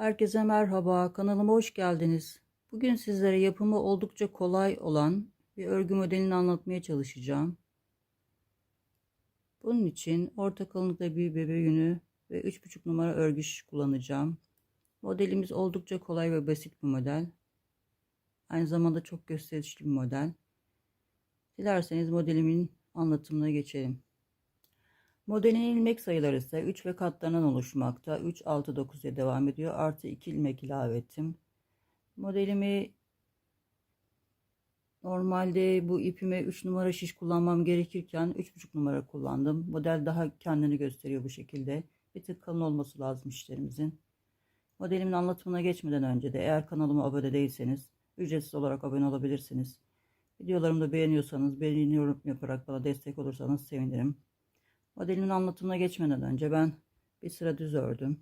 Herkese merhaba, kanalıma hoş geldiniz. Bugün sizlere yapımı oldukça kolay olan bir örgü modelini anlatmaya çalışacağım. Bunun için orta kalınlıkta bir bebe yünü ve 3,5 numara örgü şiş kullanacağım. Modelimiz oldukça kolay ve basit bir model. Aynı zamanda çok gösterişli bir model. Dilerseniz modelimin anlatımına geçelim. Modelin ilmek sayıları ise 3 ve katlarından oluşmakta. 3, 6, 9 ile devam ediyor. Artı 2 ilmek ilave ettim. Modelimi normalde bu ipime 3 numara şiş kullanmam gerekirken 3,5 numara kullandım. Model daha kendini gösteriyor bu şekilde. Bir tık kalın olması lazım işlerimizin. Modelimin anlatımına geçmeden önce de eğer kanalıma abone değilseniz ücretsiz olarak abone olabilirsiniz. Videolarımı da beğeniyorsanız beğeni yorum yaparak bana destek olursanız sevinirim. Modelimin anlatımına geçmeden önce ben bir sıra düz ördüm.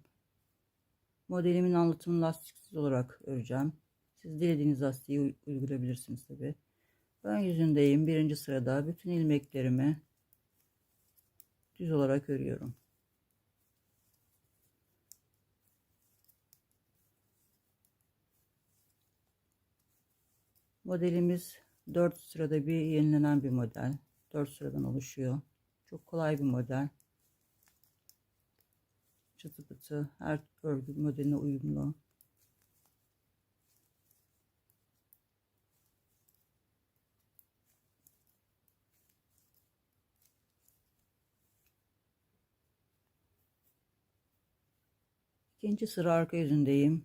Modelimin anlatımını lastiksiz olarak öreceğim. Siz dilediğiniz lastiği uygulayabilirsiniz tabi. Ön yüzündeyim. Birinci sırada bütün ilmeklerimi düz olarak örüyorum. Modelimiz 4 sırada bir yenilenen bir model. 4 sıradan oluşuyor. Çok kolay bir model. Çıtı pıtı her örgü modeline uyumlu. İkinci sıra arka yüzündeyim.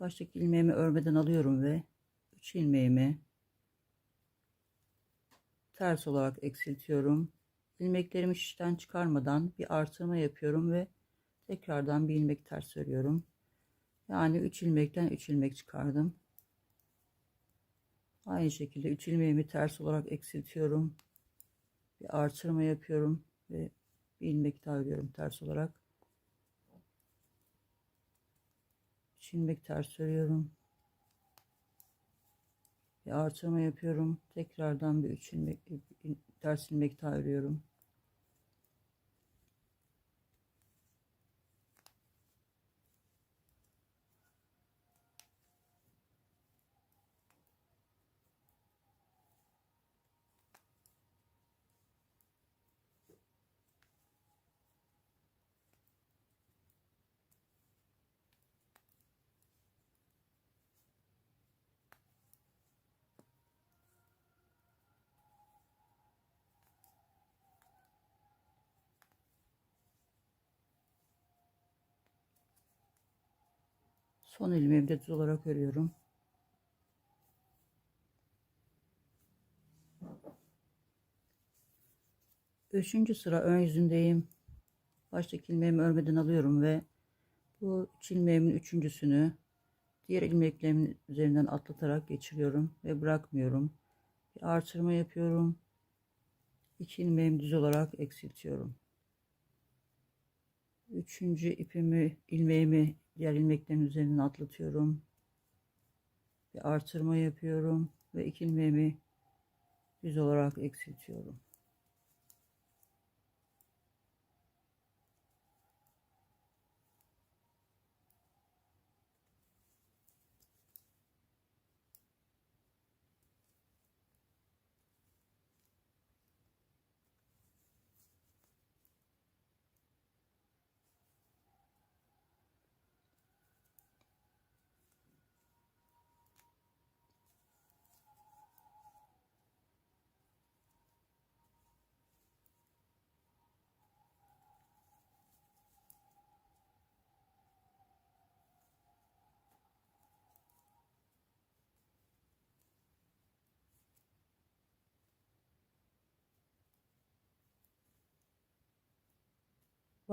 Baştaki ilmeğimi örmeden alıyorum ve 3 ilmeğimi ters olarak eksiltiyorum. İlmeklerimi şişten çıkarmadan bir artırma yapıyorum ve tekrardan bir ilmek ters örüyorum. Yani 3 ilmekten 3 ilmek çıkardım. Aynı şekilde 3 ilmeğimi ters olarak eksiltiyorum. Bir artırma yapıyorum ve bir ilmek daha örüyorum ters olarak. 3 ilmek ters örüyorum bir artırma yapıyorum. Tekrardan bir üç ilmek ters ilmek daha. Son ilmeğimi de düz olarak örüyorum. Üçüncü sıra ön yüzündeyim. Baştaki ilmeğimi örmeden alıyorum ve bu üç ilmeğimin üçüncüsünü diğer ilmeklerimin üzerinden atlatarak geçiriyorum ve bırakmıyorum. Bir artırma yapıyorum. İki ilmeğimi düz olarak eksiltiyorum. Üçüncü ipimi, ilmeğimi diğer ilmeklerin üzerinden atlatıyorum. Bir artırma yapıyorum ve iki düz olarak eksiltiyorum.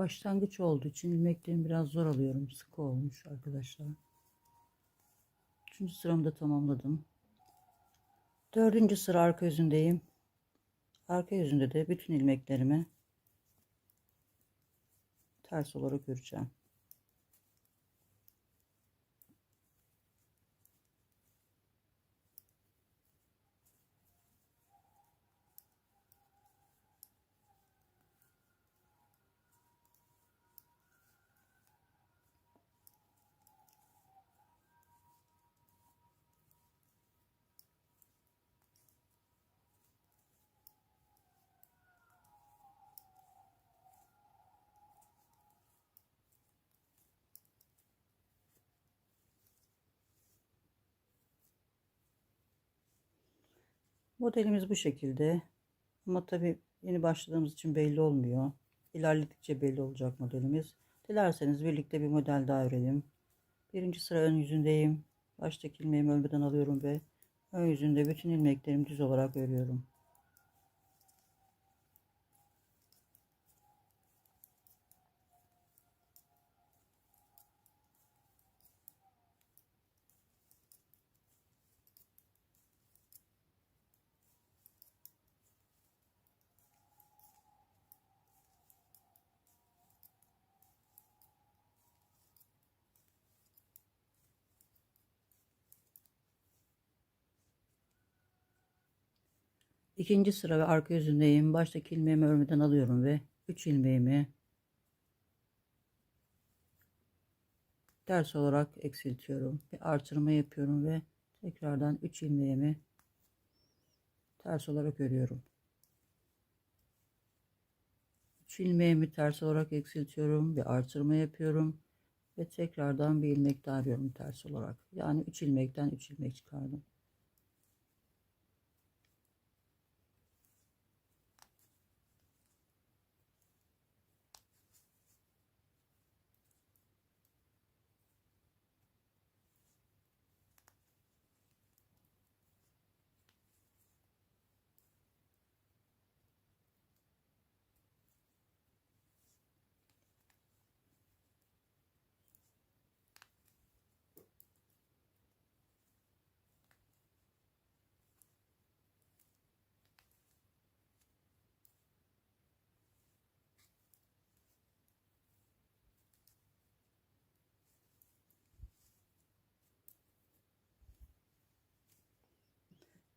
Başlangıç olduğu için ilmeklerimi biraz zor alıyorum. Sıkı olmuş arkadaşlar. Üçüncü sıramı da tamamladım. Dördüncü sıra arka yüzündeyim. Arka yüzünde de bütün ilmeklerimi ters olarak öreceğim. Modelimiz bu şekilde. Ama tabii yeni başladığımız için belli olmuyor. İlerledikçe belli olacak modelimiz. Dilerseniz birlikte bir model daha örelim. Birinci sıra ön yüzündeyim. Baştaki ilmeğimi ölmeden alıyorum ve ön yüzünde bütün ilmeklerimi düz olarak örüyorum. İkinci sıra ve arka yüzündeyim. Baştaki ilmeğimi örmeden alıyorum ve 3 ilmeğimi ters olarak eksiltiyorum. Bir artırma yapıyorum ve tekrardan 3 ilmeğimi ters olarak örüyorum. 3 ilmeğimi ters olarak eksiltiyorum. Bir artırma yapıyorum. Ve tekrardan bir ilmek daha örüyorum ters olarak. Yani 3 ilmekten 3 ilmek çıkardım.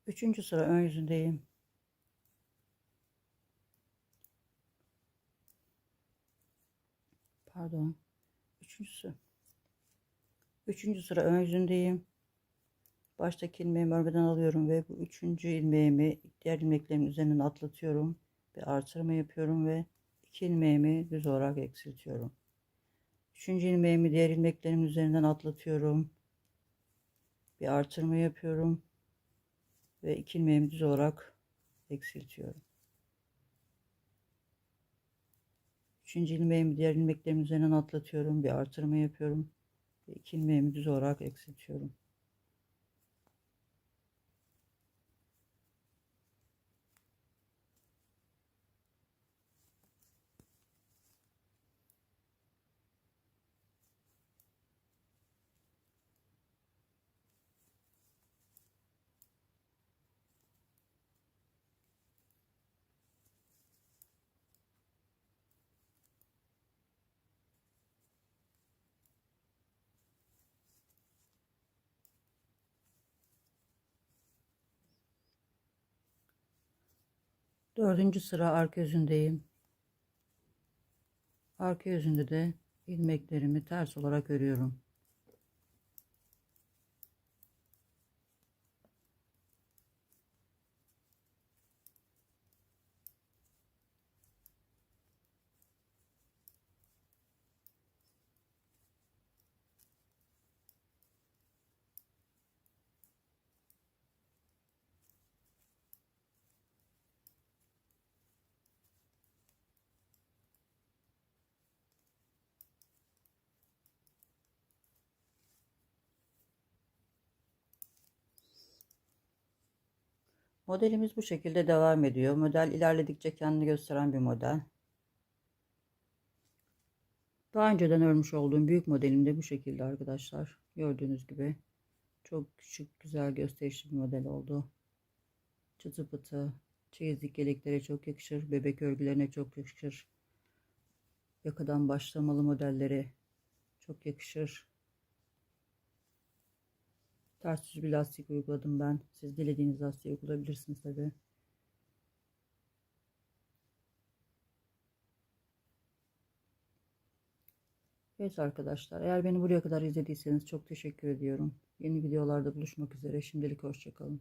Üçüncü sıra ön yüzündeyim. Pardon. Üçüncüsü. Üçüncü sıra ön yüzündeyim. Baştaki ilmeğimi örmeden alıyorum ve bu üçüncü ilmeğimi diğer ilmeklerimin üzerinden atlatıyorum. Bir artırma yapıyorum ve iki ilmeğimi düz olarak eksiltiyorum. Üçüncü ilmeğimi diğer ilmeklerimin üzerinden atlatıyorum. Bir artırma yapıyorum ve iki düz olarak eksiltiyorum. Üçüncü ilmeğimi diğer ilmeklerimin üzerinden atlatıyorum. Bir artırma yapıyorum. Ve iki düz olarak eksiltiyorum. Dördüncü sıra arka yüzündeyim. Arka yüzünde de ilmeklerimi ters olarak örüyorum. Modelimiz bu şekilde devam ediyor. Model ilerledikçe kendini gösteren bir model. Daha önceden örmüş olduğum büyük modelim de bu şekilde arkadaşlar. Gördüğünüz gibi çok küçük, güzel, gösterişli bir model oldu. Çıtı pıtı, çeyizlik yeleklere çok yakışır, bebek örgülerine çok yakışır. Yakadan başlamalı modellere çok yakışır. Ters yüz bir lastik uyguladım ben. Siz dilediğiniz lastiği uygulayabilirsiniz tabi. Evet arkadaşlar eğer beni buraya kadar izlediyseniz çok teşekkür ediyorum. Yeni videolarda buluşmak üzere. Şimdilik hoşçakalın.